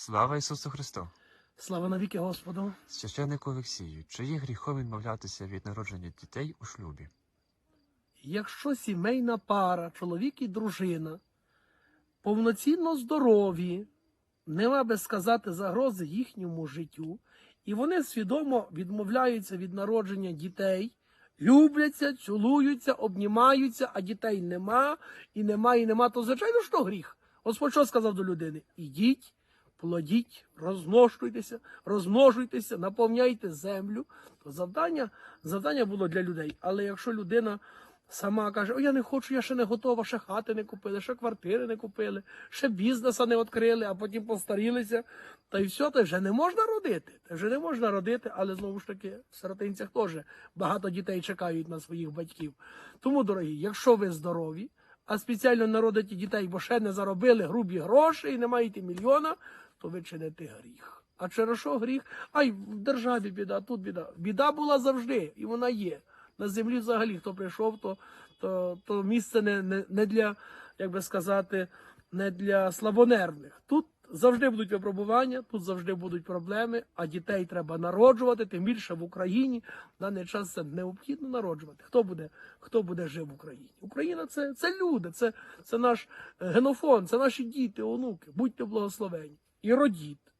Слава Ісусу Христу! Слава навіки Господу. Священнику Олексію, чи є гріхом відмовлятися від народження дітей у шлюбі? Якщо сімейна пара, чоловік і дружина, повноцінно здорові, нема би сказати загрози їхньому життю, і вони свідомо відмовляються від народження дітей, любляться, цілуються, обнімаються, а дітей нема, і нема, і нема, то звичайно що гріх. Господь що сказав до людини? Ідіть, плодіть, розмножуйтеся, розмножуйтеся, наповняйте землю. То завдання, завдання було для людей. Але якщо людина сама каже, о, я не хочу, я ще не готова, ще хати не купили, ще квартири не купили, ще бізнеса не відкрили, а потім постарілися, та й все, то вже не можна родити. Та вже не можна родити, але знову ж таки в сиротинцях теж багато дітей чекають на своїх батьків. Тому, дорогі, якщо ви здорові, а спеціально народите дітей, бо ще не заробили грубі гроші і не маєте мільйона, то ви чините гріх. А через що гріх? Ай, в державі біда, тут біда. Біда була завжди, і вона є. На землі взагалі, хто прийшов, то, то, то місце не, не, не для, як би сказати, не для слабонервних. Тут завжди будуть випробування, тут завжди будуть проблеми, а дітей треба народжувати, тим більше в Україні в даний час це необхідно народжувати. Хто буде, хто буде жив в Україні? Україна це, це люди, це, це наш генофон, це наші діти, онуки. Будьте благословені. І родіть.